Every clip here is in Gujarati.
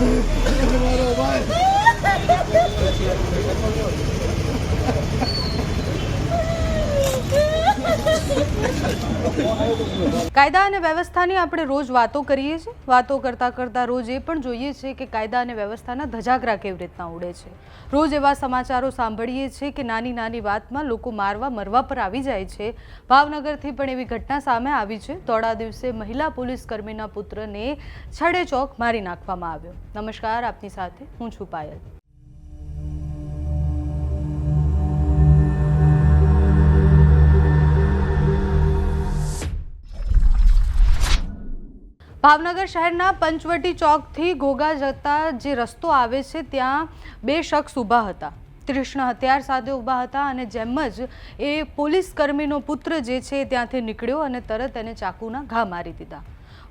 Oh, કાયદા અને વ્યવસ્થાની આપણે રોજ વાતો કરીએ છીએ. વાતો કરતાં કરતાં રોજ એ પણ જોઈએ છે કે કાયદા અને વ્યવસ્થાના ધજાગરા કેવી રીતના ઉડે છે. રોજ એવા સમાચારો સાંભળીએ છીએ કે નાની નાની વાતમાં લોકો મારવા મરવા પર આવી જાય છે. ભાવનગરથી પણ એવી ઘટના સામે આવી છે. થોડા દિવસે મહિલા પોલીસ કર્મીના પુત્રને છડે ચોક મારી નાખવામાં આવ્યો. નમસ્કાર, આપની સાથે હું છું પાયલ. ભાવનગર શહેરના પંચવટી ચોકથી ઘોઘા જતા જે રસ્તો આવે છે, ત્યાં બે શખ્સ ઊભા હતા. કૃષ્ણ હથિયાર સાથે ઊભા હતા અને જેમ જ એ પોલીસ કર્મીનો પુત્ર જે છે ત્યાંથી નીકળ્યો અને તરત એને ચાકુના ઘા મારી દીધા.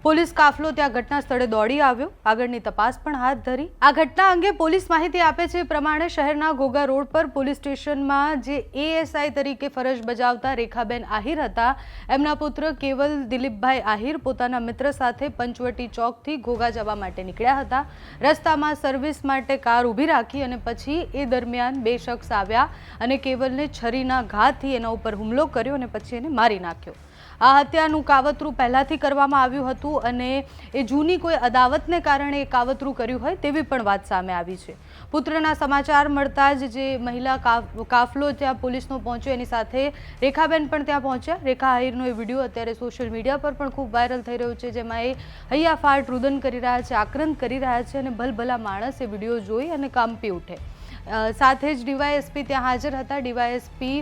પોલીસ કાફલો ત્યાં ઘટના સ્થળે દોડી આવ્યો. આગળની તપાસ પણ હાથ ધરી. આ ઘટના અંગે પોલીસ માહિતી આપે છે. પ્રમાણે શહેરના ઘોઘા રોડ પર પોલીસ સ્ટેશનમાં જે એએસઆઈ તરીકે ફરજ બજાવતા રેખાબેન આહિર હતા. એમના પુત્ર કેવલ દિલીપભાઈ આહિર પોતાના મિત્ર સાથે પંચવટી ચોકથી ઘોઘા જવા માટે નીકળ્યા હતા. રસ્તામાં સર્વિસ માટે કાર ઊભી રાખી અને પછી એ દરમિયાન બે શખ્સ આવ્યા અને કેવલને છરીના ઘાથી એના ઉપર હુમલો કર્યો અને પછી એને મારી નાખ્યો. આ હત્યાનું કાવતરું પહેલાંથી કરવામાં આવ્યું હતું અને એ જૂની કોઈ અદાવતને કારણે એ કાવતરું કર્યું હોય તેવી પણ વાત સામે આવી છે. પુત્રના સમાચાર મળતા જ જે મહિલા કાફ- કાફલો ત્યાં પોલીસનો પહોંચ્યો, એની સાથે રેખાબેન પણ ત્યાં પહોંચ્યા. રેખા આહિરનો એ વીડિયો અત્યારે સોશિયલ મીડિયા પર પણ ખૂબ વાયરલ થઈ રહ્યો છે, જેમાં એ હૈયાફાટ, રુદન કરી રહ્યા છે, આક્રંદ કરી રહ્યા છે અને ભલભલા માણસ એ વીડિયો જોઈ અને કાંપી ઉઠે. સાથે જ ડીવાયએસપી ત્યાં હાજર હતા. ડીવાયએસપી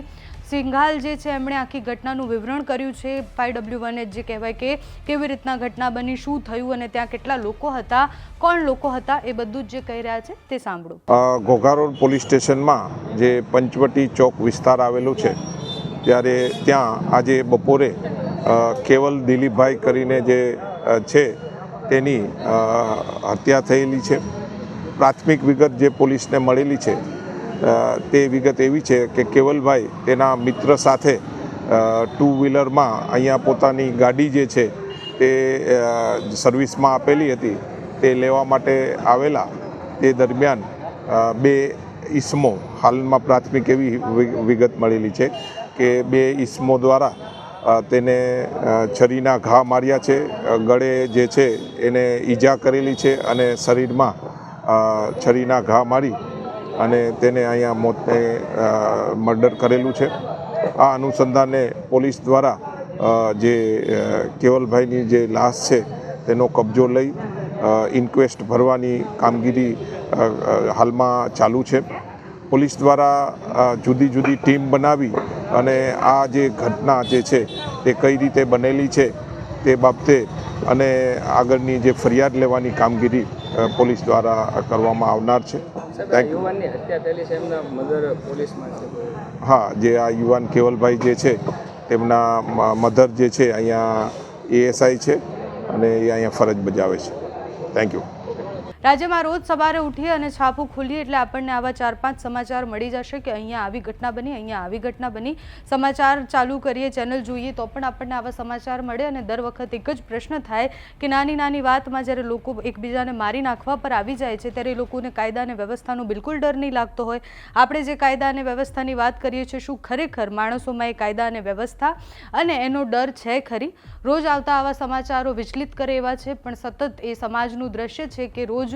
સિંઘાલ જે છે, એમણે આખી ઘટનાનું વિવરણ કર્યું છે. ફાઈવ ડબલ્યુ વન જે કહેવાય કે કેવી રીતના ઘટના બની, શું થયું અને ત્યાં કેટલા લોકો હતા, કોણ લોકો હતા, એ બધું જ જે કહી રહ્યા છે, તે સાંભળો. ઘોઘારોડ ઘોઘા રોડ પોલીસ સ્ટેશનમાં જે પંચવટી ચોક વિસ્તાર આવેલો છે, ત્યારે ત્યાં આજે બપોરે કેવલ દિલીપભાઈ કરીને જે છે, તેની હત્યા થયેલી છે. પ્રાથમિક વિગત જે પોલીસને મળેલી છે તે વિગત એવી છે કે કેવલભાઈ તેના મિત્ર સાથે ટુ વ્હીલરમાં અહીંયા પોતાની ગાડી જે છે તે સર્વિસમાં આપેલી હતી, તે લેવા માટે આવેલા. તે દરમિયાન બે ઈસમો હાલમાં પ્રાથમિક એવી વિગત મળેલી છે કે બે ઈસમો દ્વારા તેને છરીના ઘા માર્યા છે ગળે જે છે એને ઈજા કરેલી છે અને શરીરમાં છરીના ઘા મારી અને તેને અહીંયા મોતને મર્ડર કરેલું છે. આ અનુસંધાને પોલીસ દ્વારા જે કેવલભાઈની જે લાશ છે તેનો કબજો લઈ ઇન્ક્વેસ્ટ ભરવાની કામગીરી હાલમાં ચાલુ છે. પોલીસ દ્વારા જુદી જુદી ટીમ બનાવી અને આ જે ઘટના જે છે તે કઈ રીતે બનેલી છે તે બાબતે અને આગળની જે ફરિયાદ લેવાની કામગીરી પોલીસ દ્વારા કરવામાં આવનાર છે. થેન્ક છે હા જે આ યુવાન કેવલભાઈ જે છે તેમના મધર જે છે અહીંયા એએસઆઈ છે અને એ અહીંયા ફરજ બજાવે છે. થેન્ક યુ રાજ્યમાં રોજ સવારે ઉઠીએ અને છાપું ખોલીએ એટલે આપણને આવા ચાર પાંચ સમાચાર મળી જશે કે અહીંયા આવી ઘટના બની, અહીંયા આવી ઘટના બની. સમાચાર ચાલુ કરીએ, ચેનલ જોઈએ તો પણ આપણને આવા સમાચાર મળે અને દર વખત એક જ પ્રશ્ન થાય કે નાની નાની વાતમાં જ્યારે લોકો એકબીજાને મારી નાખવા પર આવી જાય છે ત્યારે લોકોને કાયદા અને વ્યવસ્થાનો બિલકુલ ડર નહીં લાગતો હોય. આપણે જે કાયદા અને વ્યવસ્થાની વાત કરીએ છીએ શું ખરેખર માણસોમાં એ કાયદા અને વ્યવસ્થા અને એનો ડર છે ખરી? રોજ આવતા આવા સમાચારો વિચલિત કરે એવા છે, પણ સતત એ સમાજનું દ્રશ્ય છે કે રોજ